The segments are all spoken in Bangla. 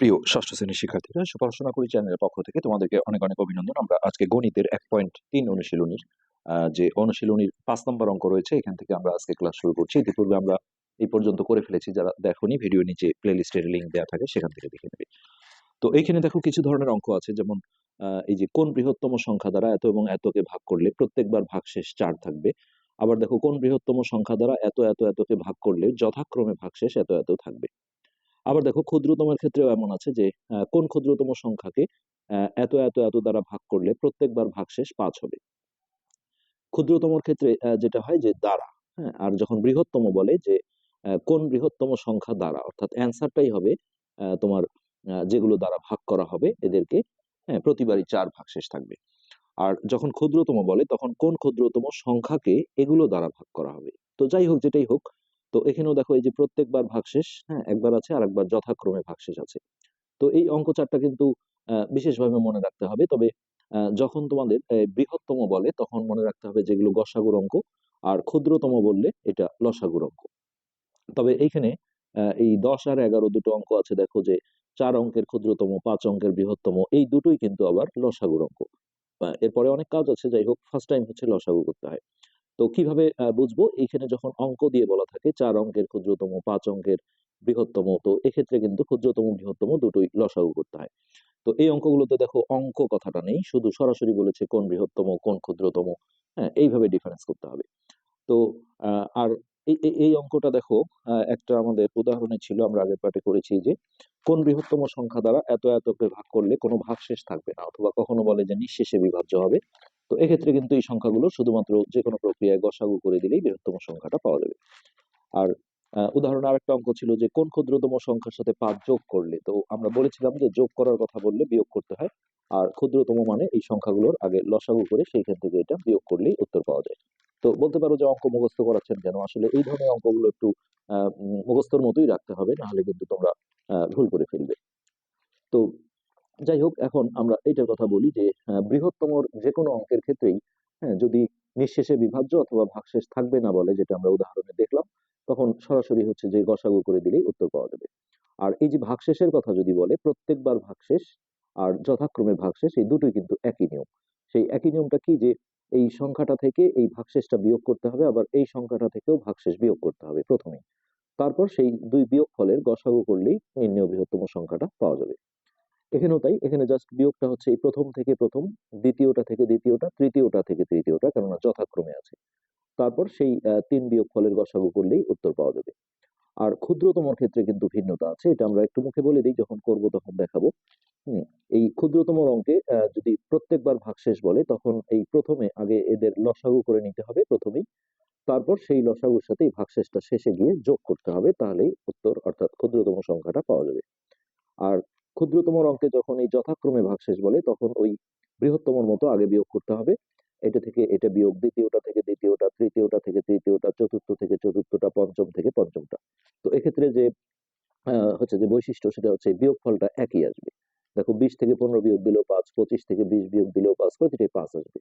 প্রিয় ষষ্ঠ শ্রেণির শিক্ষার্থীরা পড়াশোনা করি চ্যানেলের পক্ষ থেকে তোমাদেরকে অনেক অনেক অভিনন্দন। আমরা আজকে গণিতের এক পয়েন্ট তিন অনুশীলনীর যে অনুশীলনীর পাঁচ নম্বর অঙ্ক রয়েছে, এখান থেকে আমরা আজকে ক্লাস শুরু করছি। ইতিপূর্বে আমরা এই পর্যন্ত করে ফেলেছি, যারা দেখোনি ভিডিও নিচে প্লে লিস্টের লিঙ্ক দেওয়া থাকে, সেখান থেকে দেখে নেবে। তো এইখানে দেখো কিছু ধরনের অঙ্ক আছে, যেমন এই যে কোন বৃহত্তম সংখ্যা দ্বারা এত এবং এতকে ভাগ করলে প্রত্যেকবার ভাগশেষ চার থাকবে। আবার দেখো কোন বৃহত্তম সংখ্যা দ্বারা এত এত, এতকে ভাগ করলে যথাক্রমে ভাগশেষ এত এত থাকবে। আবার দেখো ক্ষুদ্রতমের ক্ষেত্রেও এমন আছে যে কোন ক্ষুদ্রতম সংখ্যাকে এত এত এত দ্বারা ভাগ করলে প্রত্যেকবার ভাগশেষ পাঁচ হবে। ক্ষুদ্রতমর ক্ষেত্রে যেটা হয় যে দ্বারা হ্যাঁ? আর যখন বৃহত্তম বলে যে কোন বৃহত্তম সংখ্যা দ্বারা, অর্থাৎ অ্যান্সারটাই হবে তোমার যেগুলো দ্বারা ভাগ করা হবে, এদেরকে হ্যাঁ প্রতিবারই চার ভাগশেষ থাকবে। আর যখন ক্ষুদ্রতম বলে, তখন কোন ক্ষুদ্রতম সংখ্যাকে এগুলো দ্বারা ভাগ করা হবে। তো যাই হোক, যেটাই হোক তো এখানেও দেখো এই যে প্রত্যেকবার ভাগশেষ হ্যাঁ একবার আছে আর একবার যথাক্রমে ভাগশেষ আছে। তো এই অঙ্ক চারটা কিন্তু বিশেষভাবে মনে রাখতে হবে। তবে যখন তোমাদের বৃহত্তম বলে, তখন মনে রাখতে হবে যেগুলো গসাগুর অঙ্ক আর ক্ষুদ্রতম বললে এটা লসাগুর অঙ্ক। তবে এইখানে এই দশ আর এগারো দুটো অঙ্ক আছে দেখো যে চার অঙ্কের ক্ষুদ্রতম, পাঁচ অঙ্কের বৃহত্তম, এই দুটোই কিন্তু আবার লসাগুর অঙ্ক। এরপরে অনেক কাজ আছে, যাই হোক ফার্স্ট টাইম হচ্ছে লসাগু করতে হয়। তো কীভাবে বুঝব? এইখানে যখন অঙ্ক দিয়ে বলা থাকে, চার অঙ্কের ক্ষুদ্রতম, পাঁচ অঙ্কের বৃহত্তম, তো এক্ষেত্রে কিন্তু ক্ষুদ্রতম, বৃহত্তম দুটোই লসাগু করতে হয়। তো এই অঙ্কগুলোতে দেখো, অঙ্ক কথাটা নেই, শুধু সরাসরি বলেছে কোন বৃহত্তম, কোন ক্ষুদ্রতম হ্যাঁ এইভাবে ডিফারেন্স করতে হবে। তো আর এই অঙ্কটা দেখো একটা আমাদের উদাহরণে ছিল, আমরা আগের পাঠে করেছি যে, কোন বৃহত্তম সংখ্যা দ্বারা এত এতকে ভাগ করলে কোনো ভাগশেষ থাকবে না, অথবা কখনো বলে যে নিঃশেষে বিভাজ্য হবে। তো এক্ষেত্রে কিন্তু এই সংখ্যাগুলো শুধুমাত্র যে কোনো প্রক্রিয়ায় গসাগু করে দিলেই বৃহত্তম সংখ্যাটা পাওয়া যাবে। আর উদাহরণে আরেকটা অঙ্ক ছিল যে কোন ক্ষুদ্রতম সংখ্যার সাথে পাঁচ যোগ করলে, তো আমরা বলেছিলাম যে যোগ করার কথা বললে বিয়োগ করতে হয়, আর ক্ষুদ্রতম মানে এই সংখ্যাগুলোর আগে লসাগু করে সেইখান থেকে এটা বিয়োগ করলেই উত্তর পাওয়া যায়। তো বলতে পারো যে অঙ্ক মুখস্থ করাচ্ছেন কেন? আসলে এই ধরনের অঙ্কগুলো একটু আহ মুখস্থর মতোই রাখতে হবে, নাহলে কিন্তু তোমরা ভুল করে ফেলবে। তো যাই হোক এখন আমরা এইটার কথা বলি যে আহ, বৃহত্তমর যে কোনো অঙ্কের ক্ষেত্রেই হ্যাঁ যদি নিঃশেষে বিভাজ্য অথবা ভাগশেষ থাকবে না বলে যেটা আমরা উদাহরণে দেখলাম তখন সরাসরি হচ্ছে যে গসাগু করে দিলেই উত্তর পাওয়া যাবে। আর এই যে ভাগশেষের কথা যদি বলে প্রত্যেকবার ভাগশেষ আর যথাক্রমে ভাগশেষ এই দুটোই কিন্তু একই নিয়ম। সেই একই নিয়মটা কি যে এই সংখ্যাটা থেকে এই ভাগশেষটা বিয়োগ করতে হবে আবার এই সংখ্যাটা থেকেও ভাগশেষ বিয়োগ করতে হবে প্রথমে তারপর সেই দুই বিয়োগ ফলের গসাগু করলেই নির্ণয় বৃহত্তম সংখ্যাটা পাওয়া যাবে। এখানেও তাই, এখানে জাস্ট বিয়োগটা হচ্ছে এই প্রথম থেকে প্রথম, দ্বিতীয়টা থেকে দ্বিতীয়টা, তৃতীয়টা থেকে তৃতীয়টা, কেননা যথাক্রমে আছে। তারপর সেই তিন বিয়োগ ফলের গসাগু করলেই উত্তর পাওয়া যাবে। আর ক্ষুদ্রতমর ক্ষেত্রে কিন্তু ভিন্নতা আছে, এটা আমরা একটু মুখে বলে দিই, যখন করব তখন দেখাবো। এই ক্ষুদ্রতম অঙ্কে যদি প্রত্যেকবার ভাগশেষ বলে, তখন এই প্রথমে আগে এদের লসাগু করে নিতে হবে প্রথমেই। তারপর সেই লসাগুর সাথে এই ভাগশেষটা শেষে গিয়ে যোগ করতে হবে, তাহলেই উত্তর, অর্থাৎ ক্ষুদ্রতম সংখ্যাটা পাওয়া যাবে। আর ক্ষুদ্রতম অঙ্কে যখন এই যথাক্রমে ভাগশেষ বলে, তখন ওই বৃহত্তমর মতো আগে বিয়োগ করতে হবে। এটা থেকে এটা বিয়োগ, দ্বিতীয়টা থেকে দ্বিতীয়টা, তৃতীয়টা থেকে তৃতীয়টা, চতুর্থ থেকে চতুর্থটা, পঞ্চম থেকে পঞ্চমটা। তো এক্ষেত্রে যে হচ্ছে যে বৈশিষ্ট্য, সেটা হচ্ছে বিয়োগ ফলটা একই আসবে। দেখো বিশ থেকে পনেরো বিয়োগ দিলেও পাঁচ, পঁচিশ থেকে বিশ বিয়োগ দিলেও পাঁচ, প্রতিটাই পাঁচ আসবে।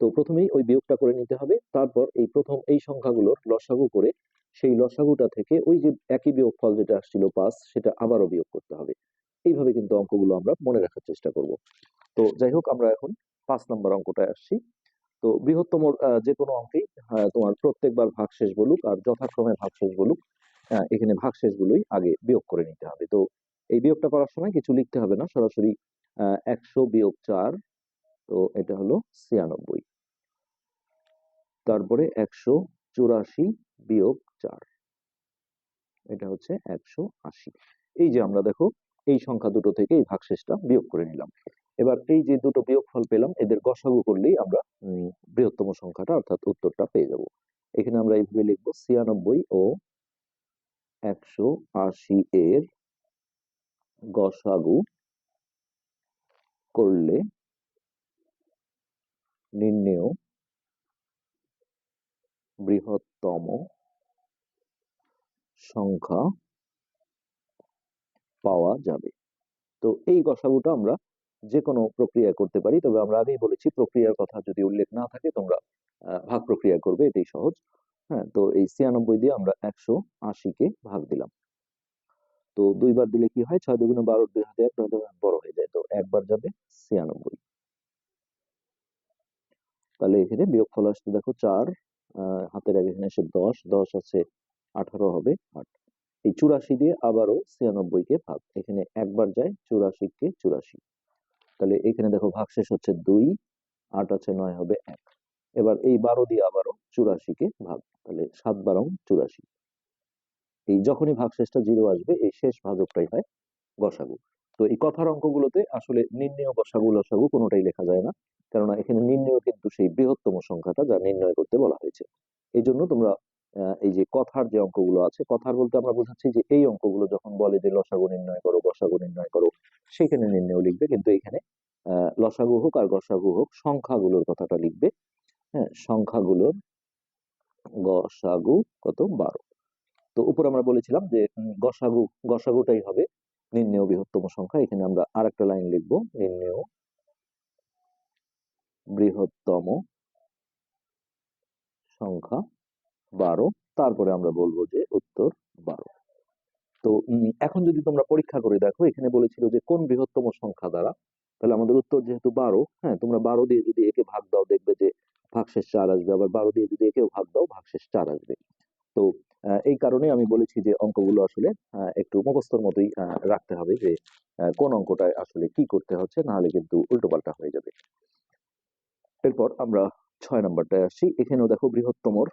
তো প্রথমেই ওই বিয়োগটা করে নিতে হবে। তারপর এই প্রথম, এই সংখ্যাগুলোর লসাগু করে সেই লসাগুটা থেকে ওই যে একই বিয়োগ ফল যেটা আসছিল পাঁচ, সেটা আবারও বিয়োগ করতে হবে। এইভাবে কিন্তু অঙ্কগুলো আমরা মনে রাখার চেষ্টা করব। তো যাই হোক আমরা এখন পাঁচ নম্বর অঙ্কটায় আসছি। তো বৃহত্তম যে কোনো অঙ্কেই তোমার প্রত্যেকবার ভাগশেষ বলুক আর যথাক্রমে ভাগশেষ বলুক আহ, এখানে ভাগশেষ গুলোই আগে বিয়োগ করে নিতে হবে। তো এই বিয়োগটা করার সময় কিছু লিখতে হবে না সরাসরি একশো বিয়োগ চার তো এটা হলো ছিয়ানব্বই। তারপরে একশো চুরাশি বিয়োগ চার এটা হচ্ছে একশো আশি। এই যে আমরা দেখো এই সংখ্যা দুটো থেকে এই ভাগশেষটা বিয়োগ করে নিলাম। এবার এই যে দুটো বিয়োগফল পেলাম, এদের গসাগু করলেই আমরা বৃহত্তম সংখ্যাটা অর্থাৎ উত্তরটা পেয়ে যাব। এখানে আমরা এইভাবে লিখব ছিয়ানব্বই ও একশো আশি এর গসাগু করলে নির্ণেয় বৃহত্তম সংখ্যা পাওয়া যাবে। তো এই গসাগুটা আমরা যে কোনো প্রক্রিয়া করতে পারি, তবে আমরা আগেই বলেছি প্রক্রিয়ার কথা যদি উল্লেখ না থাকে তোমরা ভাগ প্রক্রিয়া করবে, এটাই সহজ। হ্যাঁ তো এই ছিয়ানব্বই দিয়ে আমরা একশো আশিকে ভাগ দিলাম। তো দুইবার দিলে কি হয়? ছয় দুগুণে বারো দুই হাতে এক বড় হয়ে যায়। তো একবার যাবে ছিয়ানব্বই। তাহলে এখানে বিয়োগফল আসছে দেখো চার হাতের আগে এখানে এসে দশ দশ আছে আঠারো হবে আট। এই চুরাশি দিয়ে আবারও ছিয়ানব্বই কে ভাগ। এখানে একবার যায় চুরাশি কে চুরাশি। তাহলে এখানে দেখো ভাগশেষ হচ্ছে দুই, আট আছে নয় হবে এক। এবার এই বারো দিয়ে আবারও চুরাশি কে ভাগ, তাহলে সাত বারং চুরাশি। এই যখনই ভাগশেষটা জিরো আসবে, এই শেষ ভাজকটাই হয় গসাগু তো এই কথার অঙ্কগুলোতে আসলে নির্ণয় গসাগু লসাগু কোনোটাই লেখা যায় না। কেননা এখানে নির্ণয় কিন্তু সেই বৃহত্তম সংখ্যাটা যা নির্ণয় করতে বলা হয়েছে। এই জন্য তোমরা এই যে কথার যে অঙ্কগুলো আছে, কথার বলতে আমরা বোঝাচ্ছি যে এই অঙ্কগুলো যখন বলে যে লসাগু নির্ণয় করো গসাগু নির্ণয় করো সেখানে নির্ণয় লিখবে। কিন্তু এখানে লসাগু হোক আর গসাগু হোক, সংখ্যাগুলোর কথাটা লিখবে। হ্যাঁ সংখ্যাগুলোর গসাগু কত? বারো। তো উপর আমরা বলেছিলাম যে গসাগু, গসাগুটাই হবে নির্ণেয় বৃহত্তম সংখ্যা। এখানে আমরা আর একটা লাইন লিখব, নির্ণেয় বৃহত্তম সংখ্যা। বারো, তারপরে আমরা বলব যে উত্তর বারো। তো এখন যদি তোমরা পরীক্ষা করে দেখো, এখানে বলেছিল যে কোন বৃহত্তম সংখ্যা দ্বারা, তাহলে আমাদের উত্তর যেহেতু বারো হ্যাঁ তোমরা বারো দিয়ে যদি একে ভাগ দাও, দেখবে যে ভাগশেষ চার আসবে, আবার বারো দিয়ে যদি একেও ভাগ দাও, ভাগশেষ চার আসবে। তো এই কারণে আমি বলেছি যে অঙ্কগুলো আসলে একটু মুখস্থর মতোই রাখতে হবে যে কোন অঙ্কটায় আসলে কি করতে হচ্ছে, না হলে কিন্তু উল্টোপাল্টা হয়ে যাবে। এরপর আমরা ছয় নম্বরটায় আসছি। এখানেও দেখো বৃহত্তমর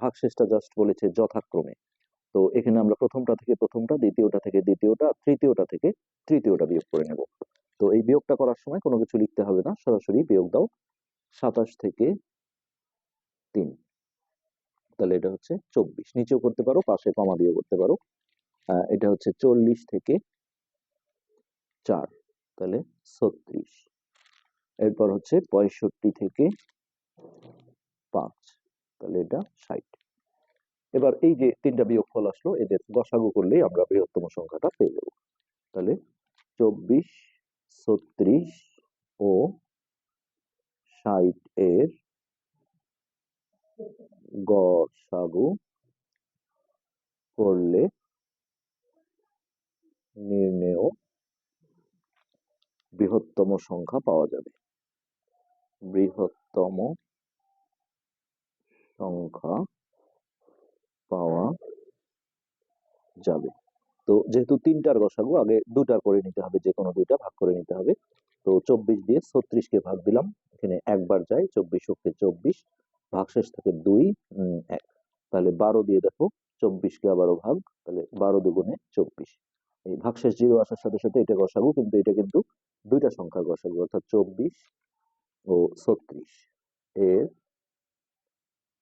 ভাগশেষটা জাস্ট বলেছে যথাক্রমে। তো এখানে আমরা প্রথমটা থেকে প্রথমটা, দ্বিতীয়টা থেকে দ্বিতীয়টা, তৃতীয়টা থেকে তৃতীয়টা বিয়োগ করে নেব। তো এই বিয়োগটা করার সময় কোনো কিছু লিখতে হবে না, সরাসরি বিয়োগ দাও। সাতাশ থেকে তিন। তাহলে এটা হচ্ছে চব্বিশ। নিচেও করতে পারো, পাশে কমা দিয়েও করতে পারো। এটা হচ্ছে চল্লিশ থেকে চার। তাহলে ছত্রিশ। এরপর হচ্ছে পঁয়ষট্টি থেকে পাঁচ। তাহলে এটা ষাট। এবার এই যে তিনটা বিয়োগফল আসলো এদের গসাগু করলেই আমরা বৃহত্তম সংখ্যাটা পেয়ে যাব। তাহলে চব্বিশ, ছত্রিশ ও ষাট এর গসাগু করলে নির্ণেয় বৃহত্তম সংখ্যা পাওয়া যাবে। বৃহত্তম সংখ্যা পাওয়া যাবে। তো যেহেতু তিনটার গসাগু আগে দুটার করে নিতে হবে, যে কোনো দুইটা ভাগ করে নিতে হবে। তো চব্বিশ দিয়ে ছত্রিশকে ভাগ দিলাম, এখানে একবার যায়, চব্বিশ ওকে চব্বিশ, ভাগশেষ থাকে দুই এক। তাহলে বারো দিয়ে দেখো, চব্বিশকে আবারও ভাগ, তাহলে বারো দুগুণে চব্বিশ। এই ভাগশেষ জিরো আসার সাথে সাথে এটা গসাগু কিন্তু এটা কিন্তু দুইটা সংখ্যা গসাগু অর্থাৎ চব্বিশ ও ছত্রিশ। এর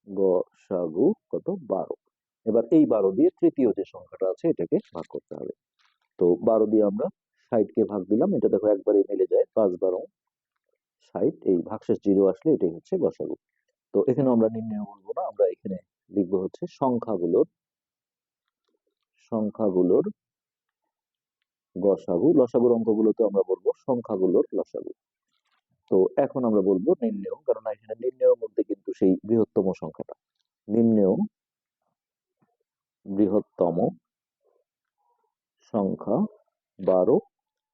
গসাগু কত বারো? এবার এই বারো দিয়ে তৃতীয় যে সংখ্যাটা আছে, এটাকে ভাগ করতে হবে। তো বারো দিয়ে আমরা ষাটকে ভাগ দিলাম, এটা দেখো একবারে মিলে যায় পাঁচ বারো। ষাট, এই ভাগশেষ জিরো আসলে এটাই হচ্ছে গসাগু তো এখানে আমরা নির্ণয় বলব না, আমরা এখানে লিখব হচ্ছে সংখ্যাগুলোর সংখ্যাগুলোর গসাগু। লসাগুর অঙ্কগুলোতে আমরা বলব সংখ্যাগুলোর লসাগু। তো এখন আমরা বলব নির্ণেয় কারণ এখানে নির্ণয়ের মধ্যে কিন্তু সেই বৃহত্তম সংখ্যাটা। নির্ণেয় বৃহত্তম সংখ্যা বারো,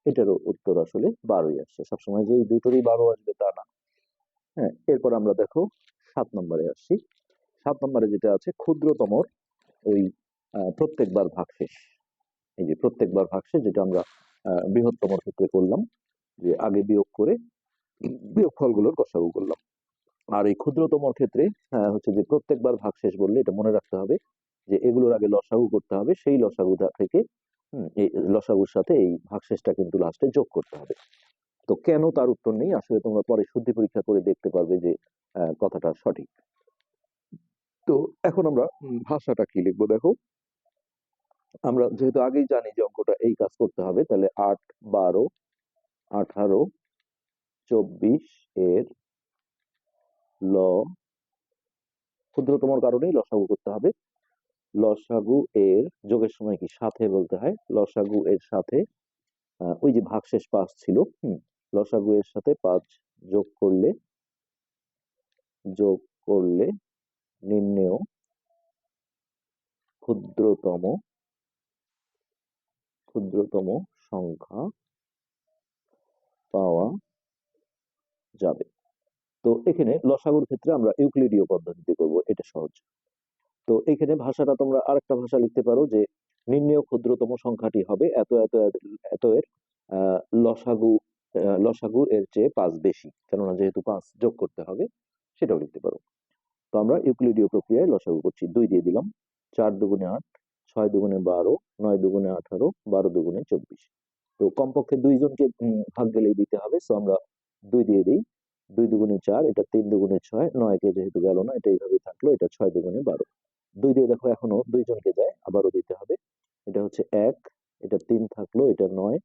এটারও উত্তর আসলে বারোই আসছে। সবসময় যে এই দুটোরই বারো আসবে তা না। হ্যাঁ এরপর আমরা দেখো সাত নম্বরে আসছি। সাত নম্বরে যেটা আছে, ক্ষুদ্রতমর ওই প্রত্যেকবার ভাগশেষ। এই যে প্রত্যেকবার ভাগশেষ, যেটা আমরা বৃহত্তমর ক্ষেত্রে করলাম, যে আগে বিয়োগ করে বিয়োগ ফলগুলোর গসাগু করলাম। আর এই ক্ষুদ্রতম ক্ষেত্রে হচ্ছে যে প্রত্যেকবার ভাগশেষ বললে এটা মনে রাখতে হবে যে এগুলোর আগে লসাগু করতে হবে, সেই লসাগুটা থেকে এই লসাগুর সাথে এই ভাগশেষটা কিন্তু লাস্টে যোগ করতে হবে। তো কেন তার উত্তর নেই? আসলে তোমরা পরে শুদ্ধি পরীক্ষা করে দেখতে পারবে যে কথাটা সঠিক। তো এখন আমরা ভাষাটা কি লিখব দেখো? আমরা যেহেতু আগেই জানি যে অঙ্কটা এই কাজ করতে হবে, তাহলে আট, বারো, আঠারো চব্বিশ এর ল ক্ষুদ্রতমর কারণেই লসাগু করতে হবে। লসাগু এর যোগের সময় কি? সাথে বলতে হয়। লসাগু এর সাথে ওই যে ভাগশেষ পাঁচ ছিল, হুম, লসাগু এর সাথে পাঁচ যোগ করলে যোগ করলে নির্ণেয় ক্ষুদ্রতম ক্ষুদ্রতম সংখ্যা পাওয়া যাবে। তো এখানে লসাগুর ক্ষেত্রে আমরা ইউক্লিডীয় পদ্ধতিতে করব, এটা সহজ। তো এখানে ভাষাটা তোমরা আরেকটা ভাষা লিখতে পারো যে নির্ণেয় ক্ষুদ্রতম সংখ্যাটি হবে, এত এত, এত- এর লসাগু লসাগু এর চেয়ে পাঁচ বেশি, কেননা যেহেতু পাঁচ যোগ করতে হবে, সেটাও লিখতে পারো। তো আমরা ইউক্লিডীয় প্রক্রিয়ায় লসাগু করছি, দুই দিয়ে দিলাম, চার দুগুণে আট, ছয় দুগুণে বারো, নয় দুগুণে আঠারো, বারো দুগুণে চব্বিশ। তো কমপক্ষে দুইজনকে ভাগ গেলেই দিতে হবে তো আমরা দুই দিয়ে দিই। দুই দুগুণে চার, এটা তিন দুগুণে ছয়, নয়কে যেহেতু গেল না, এটা এইভাবেই থাকল, এটা ছয় দুগুণে বারো। দুই দিয়ে দেখো এখনও দুইজনকে যায়, আবারও দিতে হবে। এটা হচ্ছে এক, এটা তিন থাকল, এটা নয়,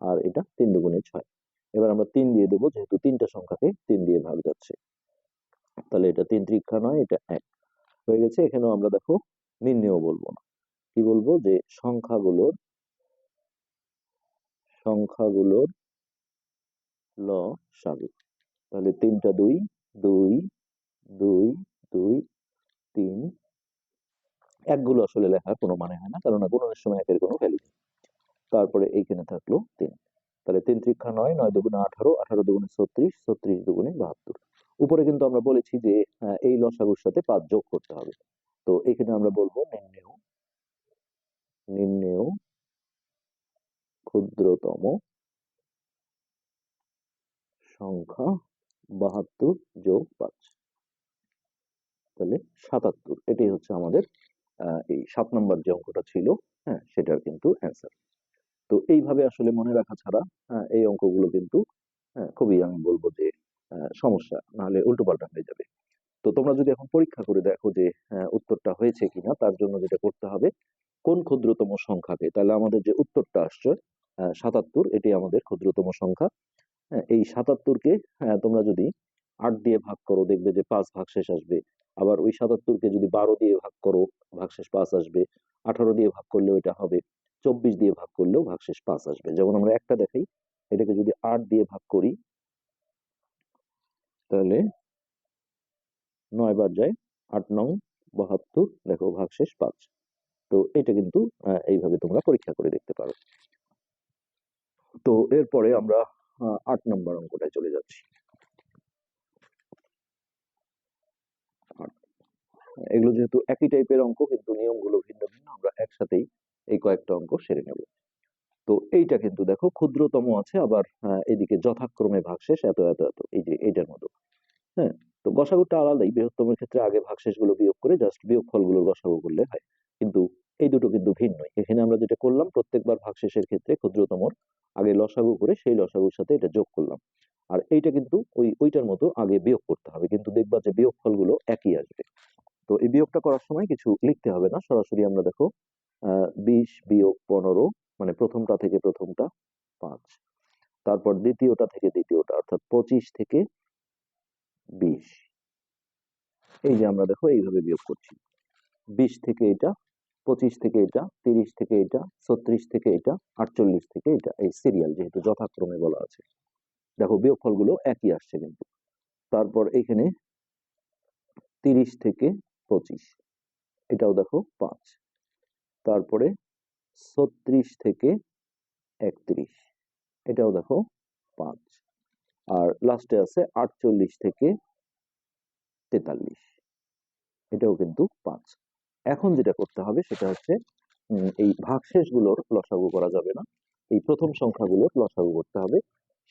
আর এটা তিন দুগুণে ছয়। এবার আমরা তিন দিয়ে দেবো, যেহেতু তিনটা সংখ্যাকে তিন দিয়ে ভাগ যাচ্ছে। তাহলে এটা তিন ত্রিক্ষা নয়, এটা এক। হয়ে গেছে, এখানেও আমরা দেখো নির্ণেয় বলব না। কি বলব? যে সংখ্যাগুলোর সংখ্যাগুলোর ল সাগু তাহলে তিনটা দুই দুই দুই দুই, তিন। একগুলো আসলে লেখার কোনো মানে হয় না কারণ গুণনের সময় একের কোনো ভ্যালু নেই। তারপরে এইখানে থাকল তিন। তাহলে তিন ত্রিক্ষা নয় নয় দুগুণে আঠারো আঠারো দুগুণে ছত্রিশ ছত্রিশ দুগুণে বাহাত্তর। উপরে কিন্তু আমরা বলেছি যে এই লসাগুর সাথে পাঁচ যোগ করতে হবে। তো এখানে আমরা বলব নির্ণেয় নির্ণেয় ক্ষুদ্রতম সংখ্যা বাহাত্তর যোগ পাঁচ। তাহলে সাতাত্তর এটাই হচ্ছে আমাদের এই সাত নম্বর যে অঙ্কটা ছিল হ্যাঁ সেটার কিন্তু অ্যান্সার তো এইভাবে আসলে মনে রাখা ছাড়া হ্যাঁ, এই অঙ্কগুলো কিন্তু হ্যাঁ, খুবই আমি বলব যে সমস্যা নাহলে উল্টোপাল্টা হয়ে যাবে। তো তোমরা যদি এখন পরীক্ষা করে দেখো যে আহ, উত্তরটা হয়েছে কিনা তার জন্য যেটা করতে হবে কোন ক্ষুদ্রতম সংখ্যাকে তাহলে আমাদের যে উত্তরটা আসছে সাতাত্তর এটি আমাদের ক্ষুদ্রতম সংখ্যা। হ্যাঁ, এই সাতাত্তরকে হ্যাঁ, তোমরা যদি আট দিয়ে ভাগ করো দেখবে যে পাঁচ ভাগশেষ আসবে। আবার ওই সাতাত্তরকে যদি বারো দিয়ে ভাগ করো ভাগশেষ পাঁচ আসবে। আঠারো দিয়ে ভাগ করলেও এটা হবে। চব্বিশ দিয়ে ভাগ করলেও ভাগশেষ পাঁচ আসবে। যেমন আমরা একটা দেখাই এটাকে যদি আট দিয়ে ভাগ করি তাহলে নয় বার যায় আট নং বাহাত্তর দেখো ভাগশেষ পাঁচ। তো এটা কিন্তু এইভাবে তোমরা পরীক্ষা করে দেখতে পারো। তো এরপরে আমরা আট নম্বর অঙ্কটায় চলে যাচ্ছি। এগুলো যেহেতু একই টাইপের অঙ্ক, কিন্তু নিয়মগুলো ভিন্ন ভিন্ন, আমরা একসাথেই এই কয়েকটা অঙ্ক সেরে নেব। তো এইটা কিন্তু দেখো ক্ষুদ্রতম আছে, আবার এদিকে যথাক্রমে ভাগশেষ, এত এত এত, এই যে এইটার মতো। হ্যাঁ তো গসাগুটা আলাদাই, বৃহত্তমের ক্ষেত্রে আগে ভাগশেষগুলো বিয়োগ করে জাস্ট বিয়োগ ফলগুলোর গসাগু করলে হয়। কিন্তু এই দুটো কিন্তু ভিন্নই এখানে আমরা যেটা করলাম, প্রত্যেকবার ভাগশেষের ক্ষেত্রে ক্ষুদ্রতমর আগে লসাগু করে সেই লসাগুর সাথে এটা যোগ করলাম। আর এইটা কিন্তু ওই, ওইটার মতো আগে বিয়োগ করতে হবে। কিন্তু দেখবা যে বিয়োগ ফলগুলো একই আসবে। তো এই বিয়োগটা করার সময় কিছু লিখতে হবে না। সরাসরি আমরা দেখো বিশ বিয়োগ পনেরো মানে প্রথমটা থেকে প্রথমটা পাঁচ। তারপর দ্বিতীয়টা থেকে দ্বিতীয়টা, অর্থাৎ পঁচিশ থেকে বিশ। এই যে আমরা দেখো এইভাবে বিয়োগ করছি। বিশ থেকে এটা পঁচিশ থেকে এটা, তিরিশ থেকে এটা, ছত্রিশ থেকে এটা, আটচল্লিশ থেকে এটা, এই সিরিয়াল যেহেতু যথাক্রমে বলা আছে। দেখো বিয়োগফলগুলো একই আসছে কিন্তু। তারপর এখানে তিরিশ থেকে পঁচিশ, এটাও দেখো পাঁচ। তারপরে ছত্রিশ থেকে একত্রিশ, এটাও দেখো পাঁচ। আর লাস্টে আছে আটচল্লিশ থেকে তেতাল্লিশ, এটাও কিন্তু পাঁচ। এখন যেটা করতে হবে সেটা হচ্ছে এই ভাগশেষগুলোর লসাগু করা যাবে না। এই প্রথম সংখ্যাগুলোর লসাগু করতে হবে।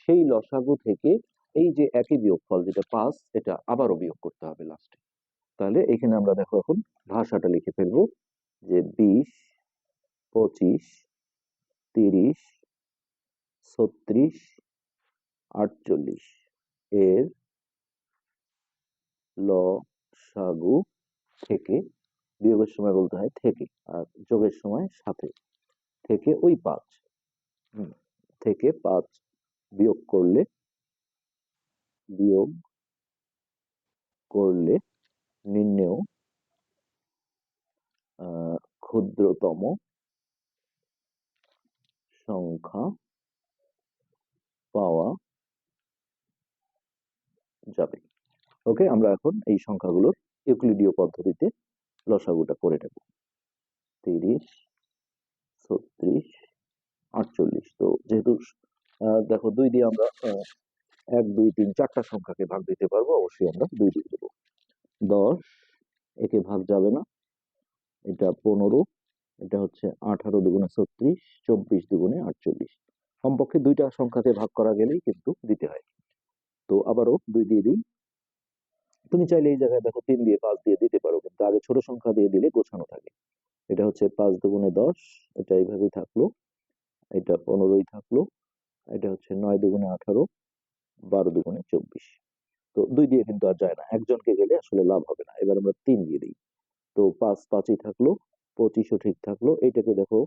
সেই লসাগু থেকে এই যে একই বিয়োগফল যেটা পাঁচ এটা আবারও বিয়োগ করতে হবে লাস্টে তাহলে এখানে আমরা দেখো এখন ভাষাটা লিখে ফেলব যে বিশ, পঁচিশ, তিরিশ, ছত্রিশ, আটচল্লিশ এর লসাগু থেকে বিয়োগের সময় বলতে হয় থেকে আর যোগের সময় সাথে। থেকে ওই পাঁচ। থেকে পাঁচ বিয়োগ করলে বিয়োগ করলে আহ, ক্ষুদ্রতম সংখ্যা পাওয়া যাবে। ওকে আমরা এখন এই সংখ্যাগুলোর ইউক্লিডীয় পদ্ধতিতে লসাগুটা করে নেব। তিরিশ, ছত্রিশ, আটচল্লিশ। তো যেহেতু দেখো দুই দিয়ে আমরা এক, দুই, তিন, চারটা সংখ্যাকে ভাগ দিতে পারব, অবশ্যই আমরা দুই দিয়ে দেবো। দশ, একে ভাগ যাবে না। এটা পনেরো, এটা হচ্ছে আঠারো দুগুণে ছত্রিশ, চব্বিশ দুগুণে আটচল্লিশ। কমপক্ষে দুইটা সংখ্যাতে ভাগ করা গেলেই কিন্তু দিতে হয়। তো আবারও দুই দিয়ে দিই। তুমি চাইলে এই জায়গায় দেখো তিন দিয়ে পাঁচ দিয়ে দিতে পারো, কিন্তু আগে ছোট সংখ্যা দিয়ে দিলে গোছানো থাকে। এটা হচ্ছে পাঁচ দুগুণে দশ, এটা এইভাবেই থাকল। এটা পনেরোই থাকল, এটা হচ্ছে নয় দুগুণে আঠারো, বারো দুগুণে চব্বিশ। তো দুই দিয়ে কিন্তু আর যায় না, একজনকে গেলে আসলে লাভ হবে না, এবার আমরা তিন দিয়ে দিই। তো পাঁচ পাঁচই থাকল, পঁচিশও ঠিক থাকল এটাকে দেখো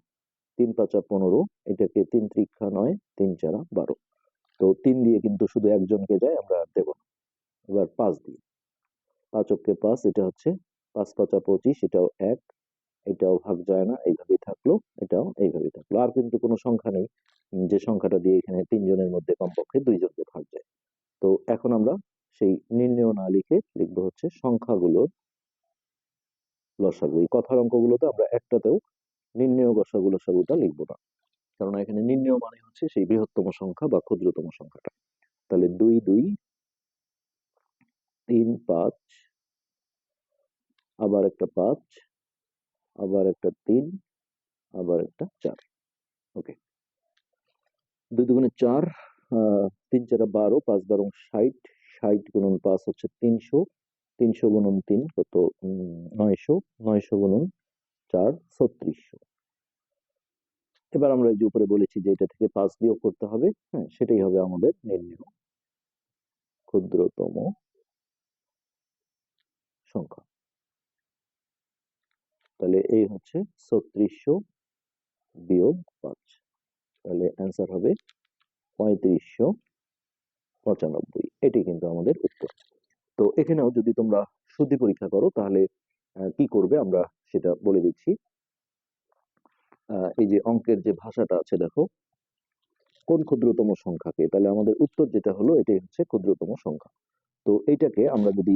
তিন পাঁচা পনেরো, এটাকে তিন ত্রিক্ষা নয়, তিন চারা বারো। তো তিন দিয়ে কিন্তু শুধু একজনকে যায়, আমরা দেবো না। এবার পাঁচ দিই পাঁচককে পাঁচ, এটা হচ্ছে পাঁচ পাঁচা পঁচিশ, এটাও এক, এটাও ভাগ যায় না, এইভাবেই থাকল, এটাও এইভাবেই থাকল। আর কিন্তু কোনো সংখ্যা নেই যে সংখ্যাটা দিয়ে এখানে তিনজনের মধ্যে কমপক্ষে দুইজনকে ভাগ যায়। তো এখন আমরা সেই নির্ণয় না লিখে লিখব হচ্ছে সংখ্যাগুলোর লসাগু। এই কথার অঙ্কগুলোতে আমরা একটাতেও নির্ণয় গসাগু লসাগুটা লিখব না। কারণ এখানে নির্ণয় মানে হচ্ছে সেই বৃহত্তম সংখ্যা বা ক্ষুদ্রতম সংখ্যাটা। তাহলে দুই দুই তিন পাঁচ। আবার একটা পাঁচ, আবার একটা তিন, আবার একটা চার। ওকে দুই দুগুণে চার তিন চারা বারো, পাঁচ বারো ষাট ষাট গুণন পাঁচ হচ্ছে তিনশো তিনশো গুণন তিন কত? নয়শো নয়শো গুণন চার, ছত্রিশশো। এবার আমরা এই যে উপরে বলেছি যে এটা থেকে পাঁচ বিয়োগ করতে হবে হ্যাঁ সেটাই হবে আমাদের নির্ণয়। ক্ষুদ্রতম সংখ্যা। তাহলে এই হচ্ছে ছত্রিশশো বিয়োগ পাঁচ। তাহলে অ্যান্সার হবে পঁয়ত্রিশশো পঁচানব্বই। এটি কিন্তু আমাদের উত্তর। তো এখানেও যদি তোমরা শুদ্ধি পরীক্ষা করো, তাহলে কি করবে আমরা সেটা বলে দিচ্ছি। এই যে অঙ্কের যে ভাষাটা আছে, দেখো, কোন ক্ষুদ্রতম সংখ্যাকে? তাহলে আমাদের উত্তর যেটা হলো, এটাই হচ্ছে ক্ষুদ্রতম সংখ্যা। তো এটাকে আমরা যদি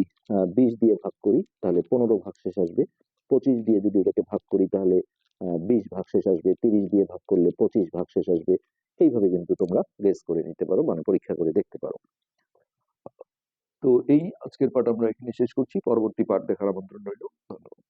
বিশ দিয়ে ভাগ করি, তাহলে পনেরো ভাগ শেষ আসবে। পঁচিশ দিয়ে যদি এটাকে ভাগ করি, তাহলে বিশ ভাগ শেষ আসবে। তিরিশ দিয়ে ভাগ করলে পঁচিশ ভাগ শেষ আসবে। এইভাবে কিন্তু তোমরা গেস করে নিতে পারো মানে পরীক্ষা করে দেখতে পারো। তো এই আজকের পাঠ আমরা এখানে শেষ করছি। পরবর্তী পাঠ দেখার আমন্ত্রণ রইল। ধন্যবাদ।